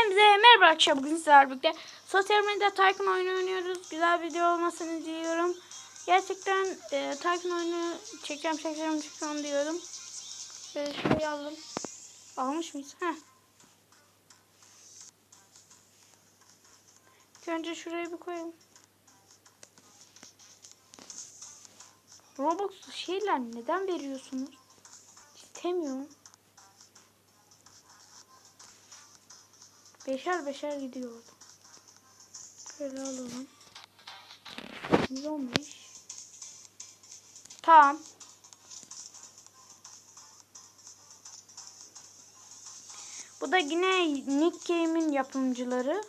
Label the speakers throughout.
Speaker 1: Hepinize merhaba arkadaşlar bugün sizlerle birlikte sosyal medya Tycoon oyunu oynuyoruz. Güzel video olmasını diliyorum. Gerçekten e, Tycoon oyunu çekeceğim çekeceğim çekeceğim diyorum. Böyle şurayı aldım. Almış mıyız? Heh. İlk önce şurayı bir koyalım. Roblox şeyler neden veriyorsunuz? İstemiyorum. Beşer beşer gidiyor. Şöyle alalım. 115. Tamam. Bu da yine Nick Game'in yapımcıları.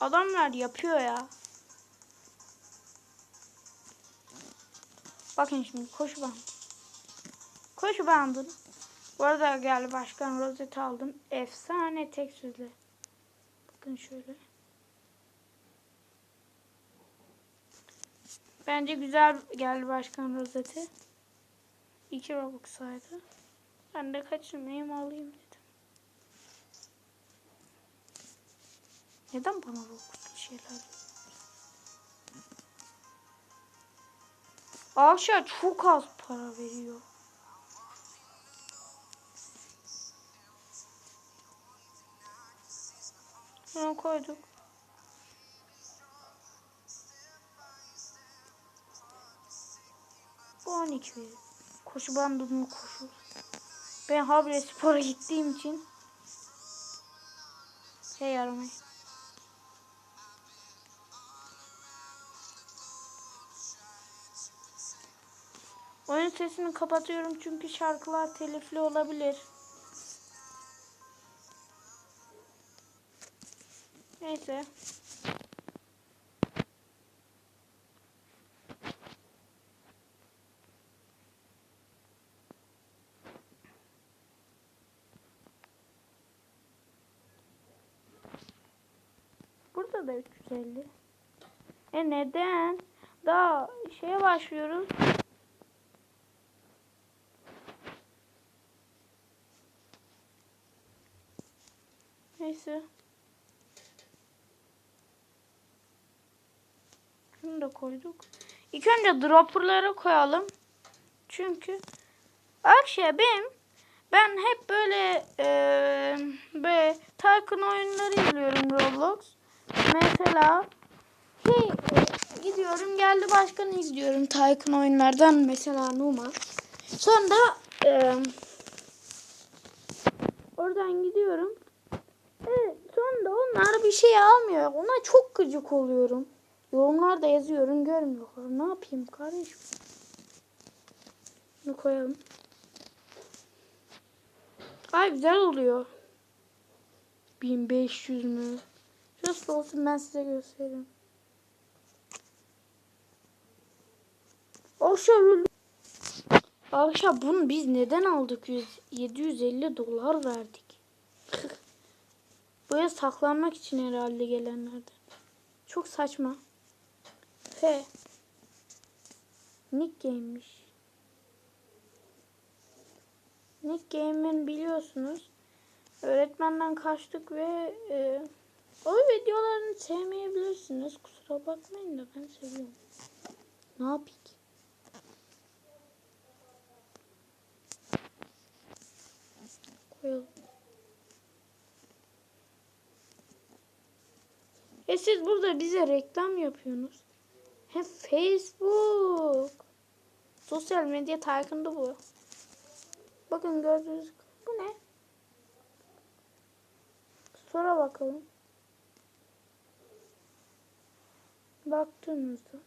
Speaker 1: Adamlar yapıyor ya. Bakın şimdi koşu bandı. Koşu bandını. Bu arada geldi başkan rozeti aldım. Efsane tek sözle. Bakın şöyle. Bence güzel geldi başkan rozeti. 2 Robux saydı. Ben de kaçırmayayım alayım dedim. Neden bana Robux'lu şeyler Aşağı çok az para veriyor. Bunu koyduk. Bu 12 verir. Koşu bandını koşu. Ben habire spora gittiğim için şey yaramıyor. Oyun sesini kapatıyorum çünkü şarkılar telifli olabilir. Neyse. Burada da 350. E neden? Daha şeye başlıyoruz. Neyse. Şunu da koyduk. İlk önce dropperları koyalım. Çünkü akşam benim ben hep böyle e, böyle Tycoon oyunları izliyorum Roblox. Mesela hey, gidiyorum geldi başkanı izliyorum Tycoon oyunlardan mesela Numa. Sonra e, oradan gidiyorum. Evet, sonra onlar bir şey almıyor. Ona çok gıcık oluyorum. Yorumlarda yazıyorum görmüyorlar. Ne yapayım kardeşim? Bunu koyalım. Ay güzel oluyor. 1500 mü? Şurası olsun ben size göstereyim. Aşağı Aşağı bunu biz neden aldık? 100, 750 dolar verdik. Buraya saklanmak için herhalde gelenlerden. Çok saçma. F. Nick Game'miş. Nick Game'in biliyorsunuz öğretmenden kaçtık ve e, o videolarını sevmeyebilirsiniz. Kusura bakmayın da ben seviyorum. Ne yapayım? Koyalım. E siz burada bize reklam yapıyorsunuz. Facebook. Sosyal medya Tycoon'da bu. Bakın gördüğünüz bu ne? Sonra bakalım. Baktığınızda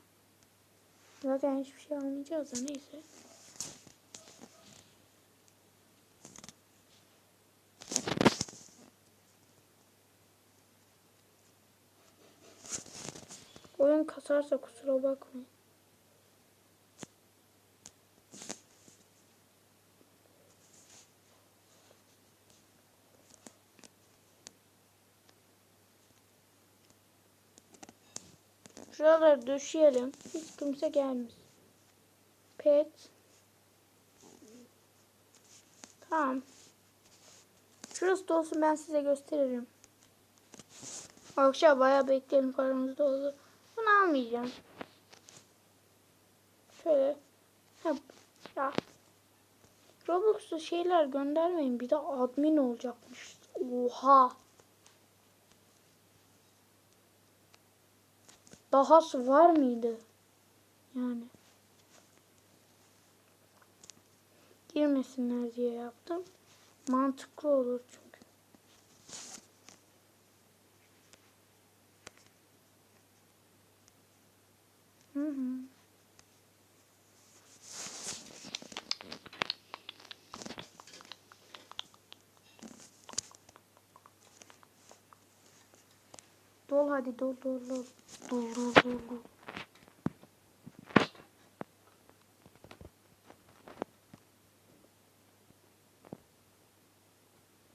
Speaker 1: zaten hiçbir şey almayacağız da neyse. Oyun kasarsa kusura bakmayın. Şuraları döşeyelim. Hiç kimse gelmez. Pet. Tamam. Şu Şurası da olsun ben size gösteririm. Akşam bayağı bekleyelim paramız da oldu. Bunu almayacağım. Şöyle. Ha, ya. Robux'ta şeyler göndermeyin. Bir de admin olacakmış. Oha. Dahası var mıydı? Yani. Girmesinler diye yaptım. Mantıklı olur çünkü. Dol hadi dol dol dol. Dol dol dol dol.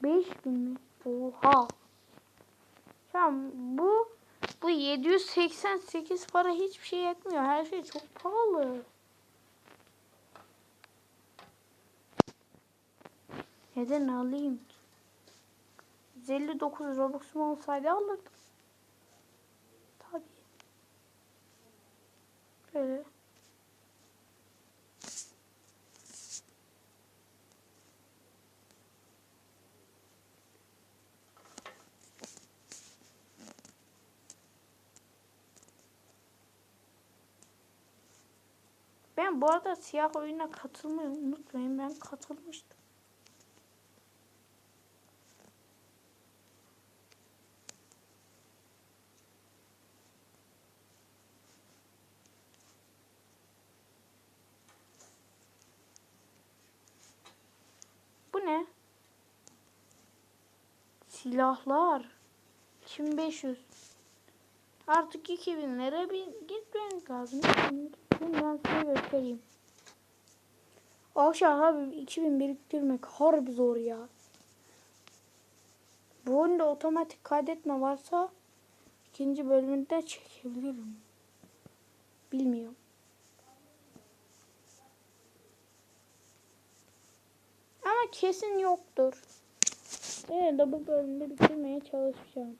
Speaker 1: Beş bin mi? Oha. An bu bu 788 para hiçbir şey etmiyor. Her şey çok pahalı. Neden alayım ki? 159 Robux'um olsaydı alırdım. Tabii. Böyle. Ben bu arada siyah oyuna katılmayı unutmayın. Ben katılmıştım. Bu ne? Silahlar. 2500. Artık 2000 lira bir gitmeniz lazım. Şimdi ben size göstereyim. Aşağı abi 2000 biriktirmek harbi zor ya. Bu oyunda otomatik kaydetme varsa ikinci bölümünde çekebilirim. Bilmiyorum. Ama kesin yoktur. Yine de bu bölümde bitirmeye çalışacağım.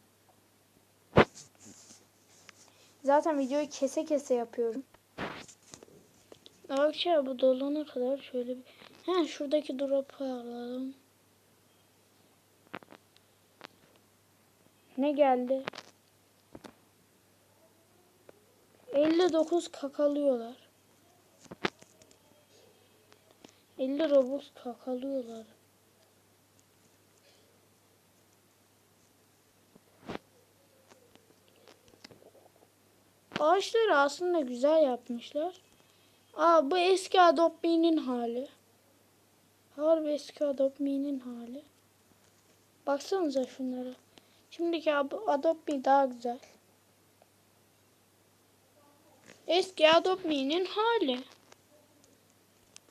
Speaker 1: Zaten videoyu kese kese yapıyorum. Akşam bu dolana kadar şöyle bir... He şuradaki drop'u alalım. Ne geldi? 59 kakalıyorlar. 50 robux kakalıyorlar. Ağaçları aslında güzel yapmışlar. Aa bu eski Adobe Me'nin hali. Harbi eski Adobe Me'nin hali. Baksanıza şunlara. Şimdiki Adobe Me daha güzel. Eski Adobe Me'nin hali.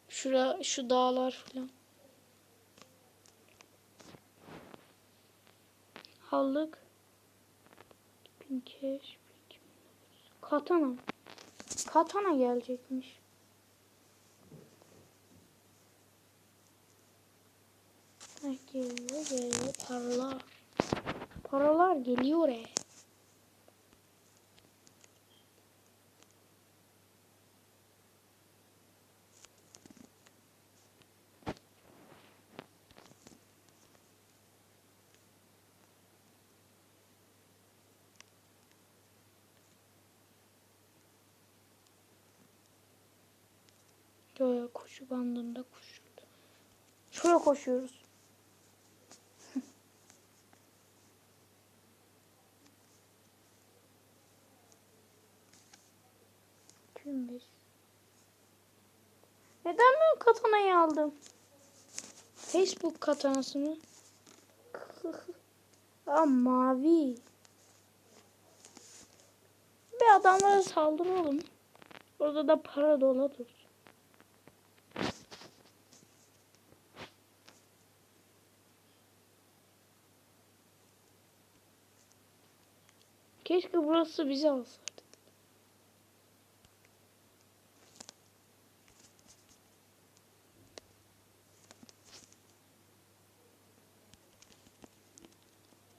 Speaker 1: Şura, şu dağlar falan. Aldık. Pinkeş. Katana. Katana gelecekmiş. Heh, geliyor geliyor paralar. Paralar geliyor e. Şöyle koşu bandında koşuldu. Şöyle koşuyoruz. Kimdir? Neden ben katanayı aldım? Facebook katanası mı? Aa mavi. Bir adamlara saldıralım. Orada da para doladır. Keşke burası bizi alsaydı.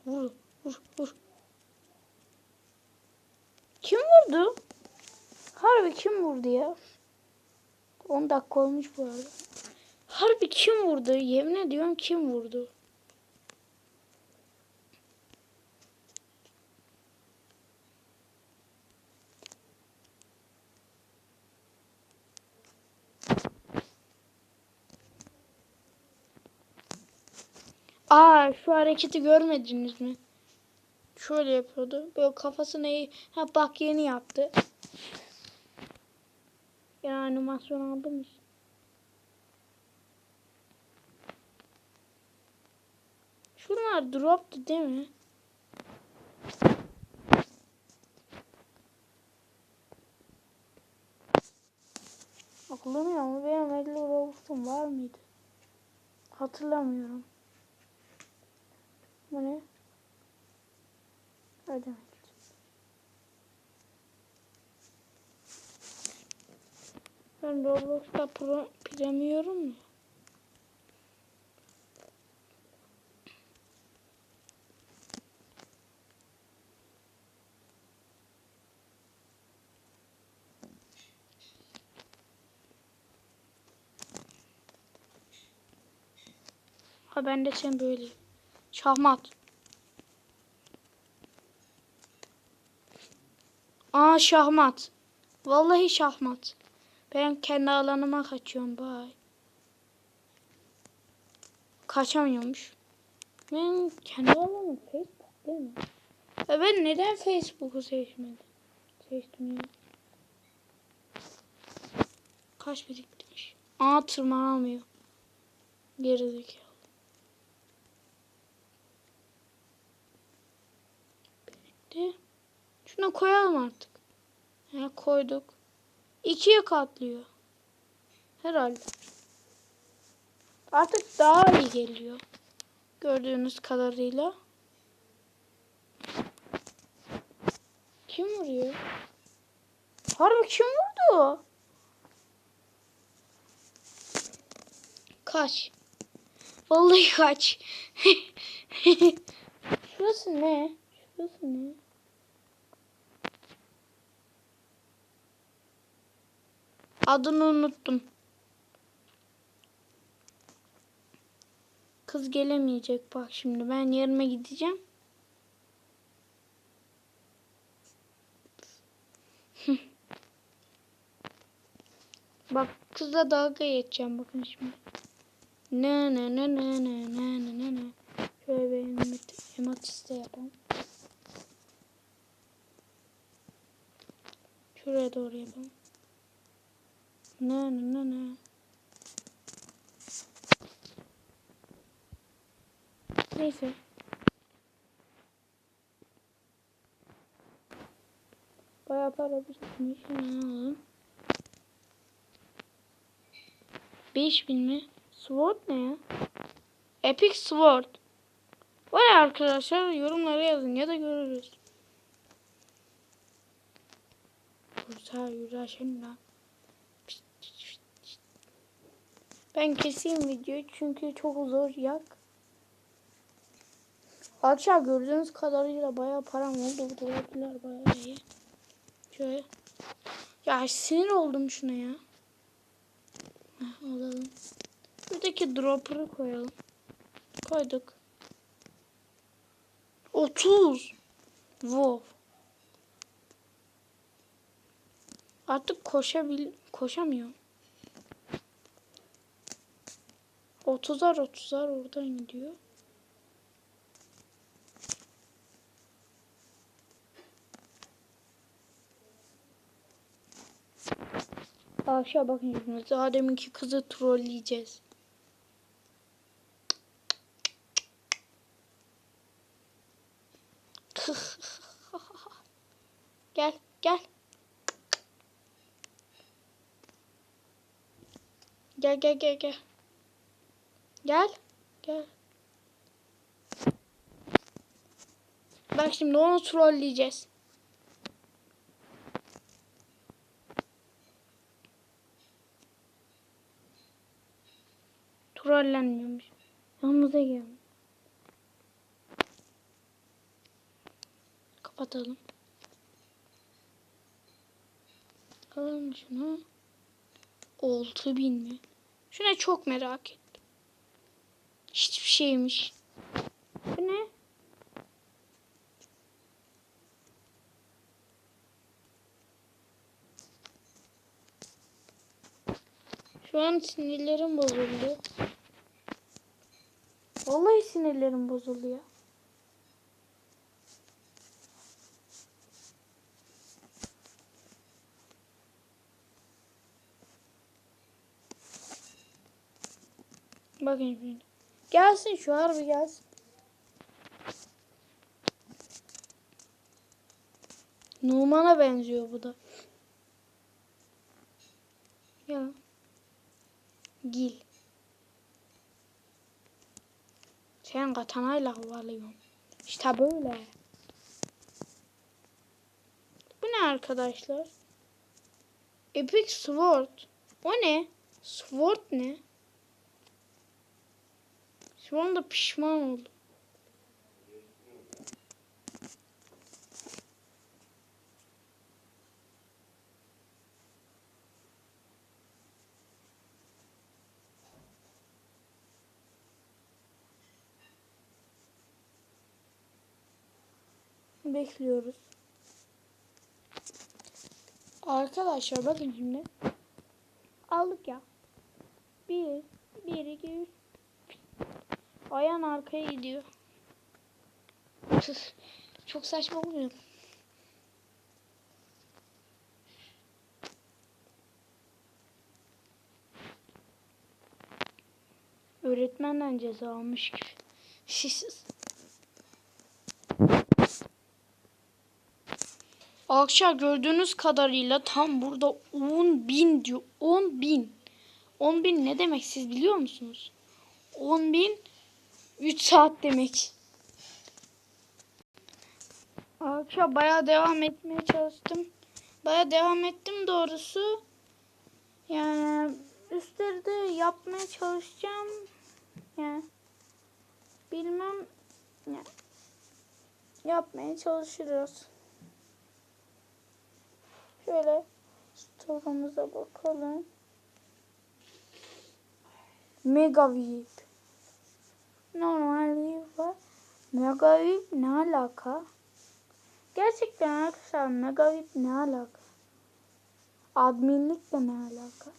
Speaker 1: Vur vur. Kim vurdu? Harbi kim vurdu ya? 10 dakika olmuş bu arada. Harbi kim vurdu? Yemin ediyorum kim vurdu? Aa şu hareketi görmediniz mi? Şöyle yapıyordu. Böyle kafasını eğ... Ha bak yeni yaptı. Ya animasyon aldım işte. Şunlar droptu değil mi? Hatırlamıyorum ama benim 50 Robux'um var mıydı? Hatırlamıyorum. Bu ne? Ödemek. Ben Roblox'ta pro premiyorum ya. Ha ben de sen böyle. Şahmat. Aa şahmat. Vallahi şahmat. Ben kendi alanıma kaçıyorum bay. Kaçamıyormuş. Ben kendi alanım Facebook değil mi? Ya ben neden Facebook'u seçmedim? Seçtim ya. Kaç biriktirmiş? Aa tırmanamıyor. Gerizekalı. Şuna koyalım artık. Ya koyduk. İkiye katlıyor. Herhalde. Artık daha iyi geliyor. Gördüğünüz kadarıyla. Kim vuruyor? Harbi kim vurdu? Kaç. Vallahi kaç. Şurası ne? Şurası ne? Adını unuttum. Kız gelemeyecek bak şimdi. Ben yerime gideceğim. bak kızla dalga geçeceğim bakın şimdi. Ne ne ne ne ne ne ne ne ne. Şöyle bir hematiste yapalım. Şuraya doğru yapalım. Ne ne ne ne. Neyse. Bayağı para birikmiş. Ne alalım? 5000 mi? Sword ne ya? Epic Sword. Var ya arkadaşlar yorumlara yazın ya da görürüz. Kursa yürüyüşün lan. Ben keseyim videoyu çünkü çok zor yak. Arkadaşlar gördüğünüz kadarıyla bayağı param oldu. Bu dolarlar bayağı iyi. Şöyle. Ya sinir oldum şuna ya. Heh, alalım. Buradaki dropper'ı koyalım. Koyduk. 30. Wow. Artık koşabil koşamıyorum. 30'ar 30'ar oradan gidiyor. Aşağı bakın şimdi. Daha deminki kızı trolleyeceğiz. gel gel. Gel gel gel gel. Gel. Gel. Bak şimdi onu trolleyeceğiz. Trollenmiyormuş. Yanımıza gel. kapatalım. Alalım şunu. 6000 mi? Şuna çok merak ettim. Hiçbir şeymiş. Bu ne? Şu an sinirlerim bozuldu. Vallahi sinirlerim bozuluyor. Bakın şimdi. Gelsin şu harbi gelsin. Numan'a benziyor bu da. Ya. Gil. Sen katanayla havalıyorsun. İşte böyle. Bu ne arkadaşlar? Epic Sword. O ne? Sword ne? Şu anda pişman oldum. Bekliyoruz. Arkadaşlar bakın şimdi. Aldık ya. Bir, bir, iki, üç. Ayağın arkaya gidiyor. Çok saçma olmuyor. mu? Öğretmenden ceza almış gibi. Arkadaşlar gördüğünüz kadarıyla tam burada 10 bin diyor. 10 bin. 10 bin ne demek siz biliyor musunuz? 10 bin 3 saat demek. Arkadaşlar bayağı devam etmeye çalıştım. Bayağı devam ettim doğrusu. Yani üstleri de yapmaya çalışacağım. Yani bilmem yani yapmaya çalışırız. Şöyle store'umuza bakalım. Mega VIP. Normal VIP var. Mega VIP ne alaka? Gerçekten arkadaşlar Mega VIP ne alaka? Adminlikle ne alaka?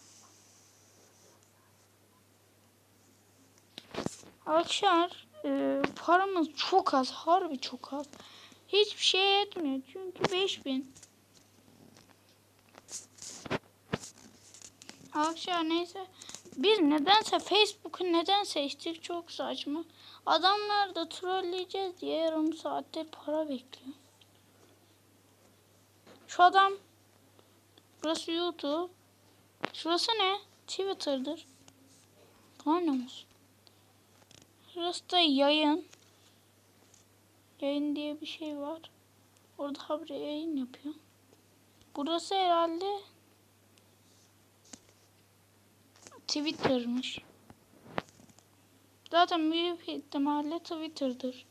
Speaker 1: Arkadaşlar e, paramız çok az. Harbi çok az. Hiçbir şey etmiyor. Çünkü 5000. Arkadaşlar neyse. Biz nedense Facebook'u neden seçtik çok saçma. Adamlar da trolleyeceğiz diye yarım saattir para bekliyor. Şu adam Burası YouTube. Şurası ne? Twitter'dır. Anlamıyorsun. Şurası da yayın. Yayın diye bir şey var. Orada habire yayın yapıyor. Burası herhalde Twitter'mış. Zaten büyük ihtimalle Twitter'dır.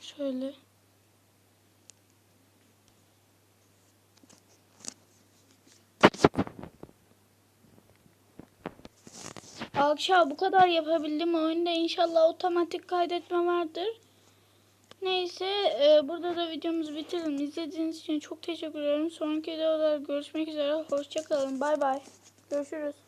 Speaker 1: Şöyle. Akşam bu kadar yapabildim oyunda inşallah otomatik kaydetme vardır. Neyse e, burada da videomuzu bitirelim. İzlediğiniz için çok teşekkür ederim. Sonraki videoda görüşmek üzere. Hoşçakalın. Bay bay. Görüşürüz.